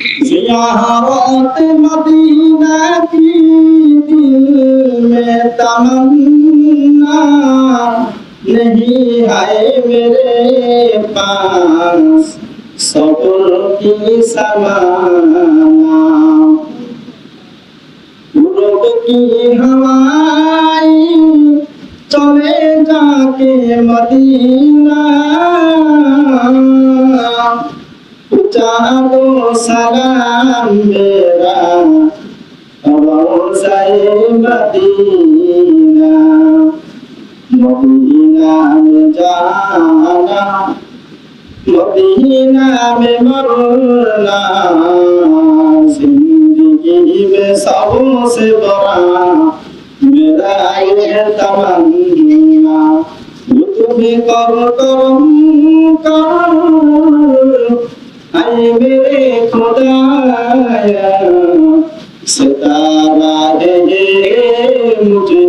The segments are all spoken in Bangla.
زیارت مدینہ کی دل میں تمنا نہیں ہے میرے پاس صبر کی سمانا غروب کی ہوائیں چلے جا کے مدینہ चारो सलाम मेरा रोज़ाए मदीना मदीना में जाना मदीना में मरना जिंदगी में सबसे बड़ा मेरा ये तमन्ना जो तुम्हें करो करम আয় মেরে খোদায়া সিতারা হে মুঝে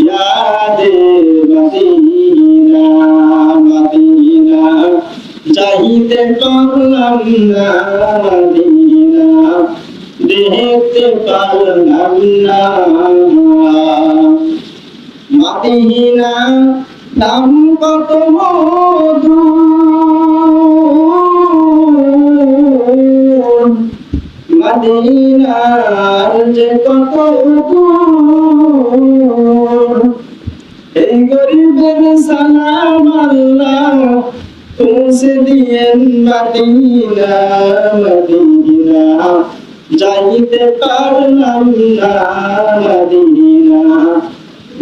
ইয়াদ মদিনা মদিনা চাহিতে পারলাম না মদিনা দেখতে পারলাম না মদিনা নাম কত মধু মদিনার যে কত এই গরিবের সালাম আল্লাহ পৌঁছে দিয়েন মদিনা মদিনা। যাইতে পারলাম না মদিনা,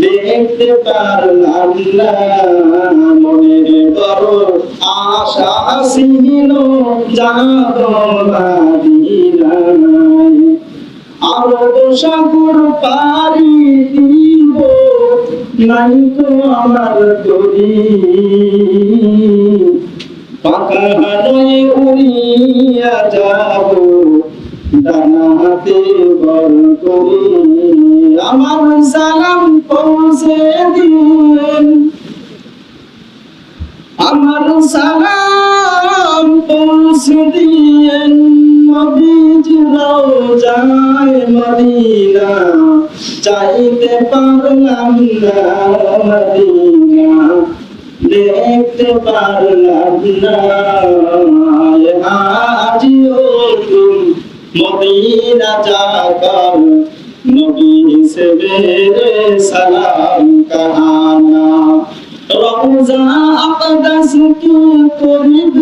দেখতে পারলাম না। মনের বড় আশা ছিল যাব মদিনায় আরব সাগর পারি দিব, নাই তো আমার তরি পাকা নয় উড়িয়া যাব, ডানাতে বল করি। আমার সালাম পৌঁছে দিন আমার সালাম পৌঁছে দিয়েন চাইতে পারলাম না মদিনা, দেখতে পারলাম না। আজিও মদিনা যাকার নবী সে মেরে সালাম কহানা। রওজা আকদাস কি করিব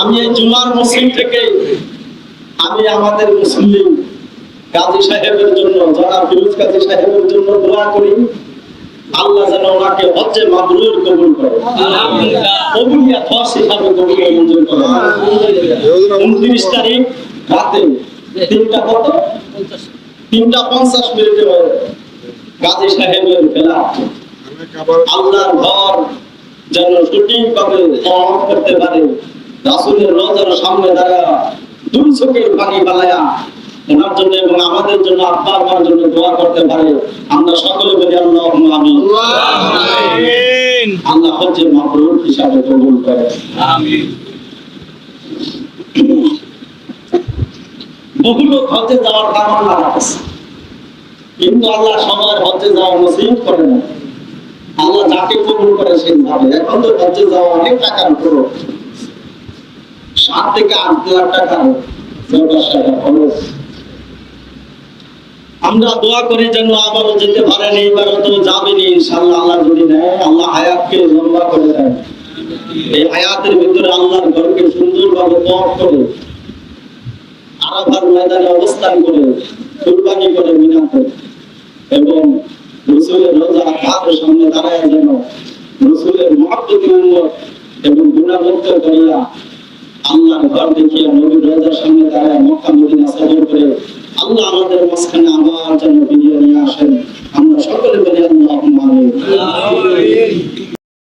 আমি এই জুমার মুসলিম থেকে আমি আমাদের মুসলিম কাজী সাহেবের জন্য জনা ফিরোজ কাজী সাহেবের জন্য দোয়া করি। আল্লাহ যেন ওনাকে হজ্জে মাবরুর কবুল করে। কবুলিয়াত হজ হিসাবে কবুল মঞ্জুর করে উনত্রিশ তারিখ রাতে তিনটা কত? তিনটা পঞ্চাশ মিনিটে কাজী সাহেবের খেলা আল্লাহর ঘর যেন সঠিকভাবে তওয়াফ করতে পারে। রাসূলের রওজার সামনে দাঁড়ায় দুই চোখের পানি বালায়া ওনার জন্য এবং আমাদের জন্য আব্বা আমার জন্য দোয়া করতে পারে। আমরা সকলে বলি আল্লাহ আমিন। আল্লাহ হচ্ছে মাবরুর হিসাবে কবুল করে বহু লোক হজে যাওয়ার কামনা রাখছে। কিন্তু আল্লাহ সবার হজে যাওয়া নসিব করে না আল্লাহ যাকে কবুল করে সে যাবে। এখন তো হজে যাওয়া অনেক টাকার খরচ। সাত থেকে আট লাখ টাকা দশ টাকা খরচ। আমরা দোয়া করি যেন আবারও যেতে পারেন এইবারও তো যাবেনি ইনশাল্লাহ আল্লাহ যদি নেয়, আল্লাহ হায়াতকে লম্বা করে দেয় এই হায়াতের ভিতরে আল্লাহর ঘরকে সুন্দরভাবে তফ করে, আরাফার ময়দানে অবস্থান করে কুরবানি করে মিনাতে এবং রসুলের রোজা তার সামনে দাঁড়ায় যেন রসুলের মহাব্বতী উম্মত এবং গুণামুক্ত করিয়া আল্লাহর ঘর দেখিয়া নবীর রোজার সামনে দাঁড়ায় মক্কা আল্লাহ আমাদের মাঝখানে আবার যেন ফিরিয়ে নিয়ে আসেন